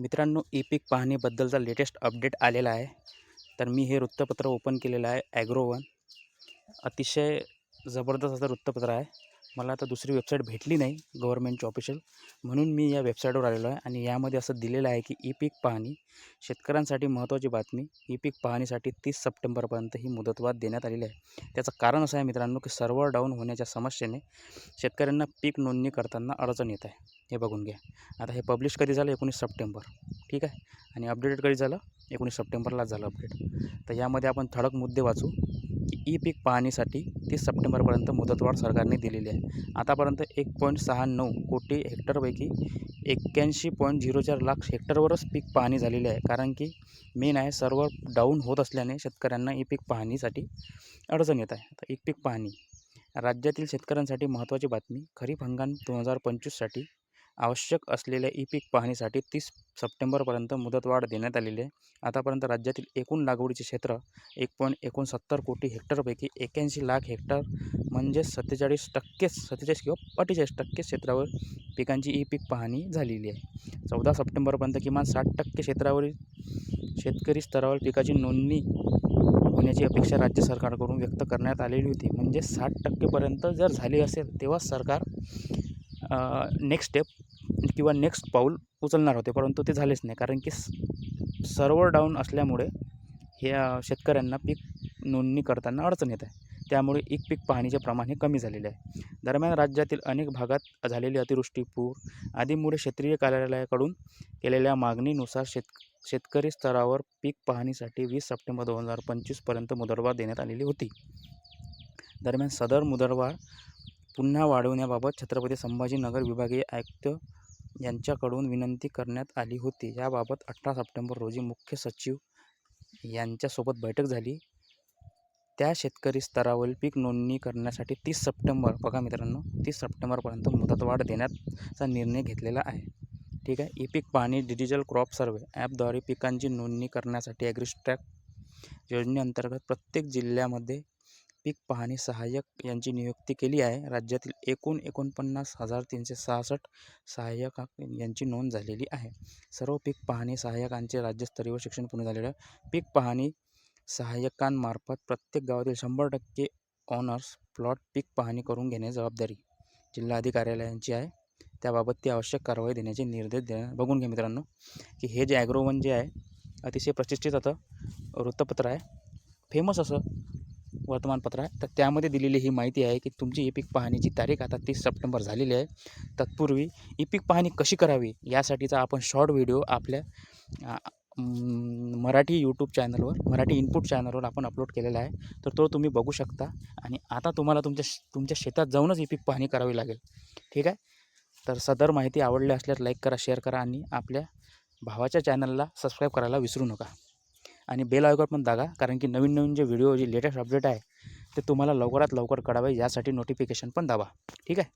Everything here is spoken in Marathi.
मित्रांनो ई पीक पाहणीबद्दलचा लेटेस्ट अपडेट आलेला आहे. तर मी हे वृत्तपत्र ओपन केलेलं आहे ॲग्रो वन अतिशय जबरदस्त असं वृत्तपत्र आहे. मला आता दुसरी वेबसाईट भेटली नाही गव्हर्मेंटची ऑफिशियल म्हणून मी या वेबसाईटवर आलेलो आहे आणि यामध्ये असं दिलेलं आहे की ई पीक पाहणी शेतकऱ्यांसाठी महत्त्वाची बातमी. ई पीक पाहणीसाठी तीस सप्टेंबरपर्यंत ही मुदतवाढ देण्यात आलेली आहे. त्याचं कारण असं आहे मित्रांनो की सर्व्हर डाऊन होण्याच्या समस्येने शेतकऱ्यांना पीक नोंदणी करताना अडचण येत आहे. हे बघून घ्या. आता हे पब्लिश कधी झालं? एकोणीस सप्टेंबर. ठीक आहे? आणि अपडेटेड कधी झालं? एकोणीस सप्टेंबरलाच झालं अपडेट तर यामध्ये आपण ठळक मुद्दे वाचू. की ई पीक पाहणीसाठी तीस सप्टेंबरपर्यंत मुदतवाढ सरकारने दिलेली आहे. आतापर्यंत एक पॉईंट सहा नऊ कोटी हेक्टरपैकी एक्क्याऐंशी पॉईंट झिरो चार लाख हेक्टरवरच पीक पाहणी झालेली आहे. कारण की मेन आहे सर्व डाऊन होत असल्याने शेतकऱ्यांना ई पीक पाहणीसाठी अडचण येत आहे. आता ई पीक पाहणी. राज्यातील शेतकऱ्यांसाठी महत्त्वाची बातमी खरीप हंगाम दोन हजार पंचवीससाठी आवश्यक असलेल्या ई पीक पाहणीसाठी तीस सप्टेंबरपर्यंत मुदतवाढ देण्यात आलेली आहे. आतापर्यंत राज्यातील एकूण लागवडीचे क्षेत्र एक पॉईंट एकोणसत्तर कोटी हेक्टरपैकी एक्याऐंशी लाख हेक्टर म्हणजे सत्तेचाळीस टक्केच सत्तेचाळीस किंवा अठ्ठेचाळीस टक्के क्षेत्रावर पिकांची ई पीक पाहणी झालेली आहे. चौदा सप्टेंबरपर्यंत किमान साठ टक्के क्षेत्रावरील शेतकरी स्तरावर पिकाची नोंदणी होण्याची अपेक्षा राज्य सरकारकडून व्यक्त करण्यात आलेली होती. म्हणजे साठ टक्केपर्यंत जर झाली असेल तेव्हाच सरकार नेक्स्ट स्टेप किंवा नेक्स्ट पाऊल उचलणार होते परंतु ते झालेच नाही. कारण की सर्व्हर डाऊन असल्यामुळे हे शेतकऱ्यांना पीक नोंदणी करताना अडचण येत आहे. त्यामुळे एक पीक पाहणीचे प्रमाण हे कमी झालेले आहे. दरम्यान राज्यातील अनेक भागात झालेली अतिवृष्टी पूर आदीमुळे क्षेत्रीय कार्यालयाकडून केलेल्या मागणीनुसार शेत शेतकरी स्तरावर पीक पाहणीसाठी वीस सप्टेंबर दोन हजार पंचवीसपर्यंत मुदतवाढ देण्यात आलेली होती. दरम्यान सदर मुदतवाढ पुन्हा वाढवण्याबाबत छत्रपती संभाजीनगर विभागीय आयुक्त यांच्याकडून विनंती करण्यात आली होती. याबाबत अठरा सप्टेंबर रोजी मुख्य सचिव यांच्यासोबत बैठक झाली. त्या शेतकरी स्तरावरील पीक नोंदणी करण्यासाठी तीस सप्टेंबर बघा मित्रांनो तीस सप्टेंबरपर्यंत मुदतवाढ देण्याचा निर्णय घेतलेला आहे. ठीक आहे? ई पीक पाहणी डिजिटल क्रॉप सर्वे ॲपद्वारे पिकांची नोंदणी करण्यासाठी ॲग्रिस्ट्रॅक योजनेअंतर्गत प्रत्येक जिल्ह्यामध्ये पीक पाहणी सहाय्यक यांची नियुक्ती केली आहे. राज्यातील एकूण एकोणपन्नास हजार तीनशे सहासष्ट सहाय्यक यांची नोंद झालेली आहे. सर्व पीक पाहणी सहाय्यकांचे राज्यस्तरीय शिक्षण पूर्ण झालेलं आहे. पीक पाहणी सहाय्यकांमार्फत प्रत्येक गावातील शंभर टक्के ऑनर्स प्लॉट पीक पाहणी करून घेणे जबाबदारी जिल्हाधिकारी कार्यालयांची आहे. त्याबाबत ती आवश्यक कारवाई देण्याचे निर्देश दे बघून घ्या मित्रांनो की हे जे ॲग्रोवन जे आहे अतिशय प्रतिष्ठित आता वृत्तपत्र आहे. फेमस असं. वर्तमानपत्र आहे. तर त्यामध्ये दिलेली ही माहिती आहे की तुमची ई पीक पाहणीची तारीख आता तीस सप्टेंबर झालेली आहे. तत्पूर्वी ई पीक पाहणी कशी करावी यासाठीचा आपण शॉर्ट व्हिडिओ आपल्या मराठी यूट्यूब चॅनलवर मराठी इनपुट चॅनलवर आपण अपलोड केलेला आहे. तर तो तुम्ही बघू शकता आणि आता तुम्हाला तुमच्या तुमच्या शेतात जाऊनच ई पीक पाहणी करावी लागेल. ठीक आहे? तर सदर माहिती आवडली असल्यास लाईक करा शेअर करा आणि आपल्या भावाच्या चॅनलला सबस्क्राईब करायला विसरू नका. आणि बेल आयकॉन पण दागा कारण की नवीन नवीन जे व्हिडिओ जे लेटेस्ट अपडेट आहे ते तुम्हाला लवकरात लवकर कळावे यासाठी नोटिफिकेशन पण दाबा. ठीक आहे?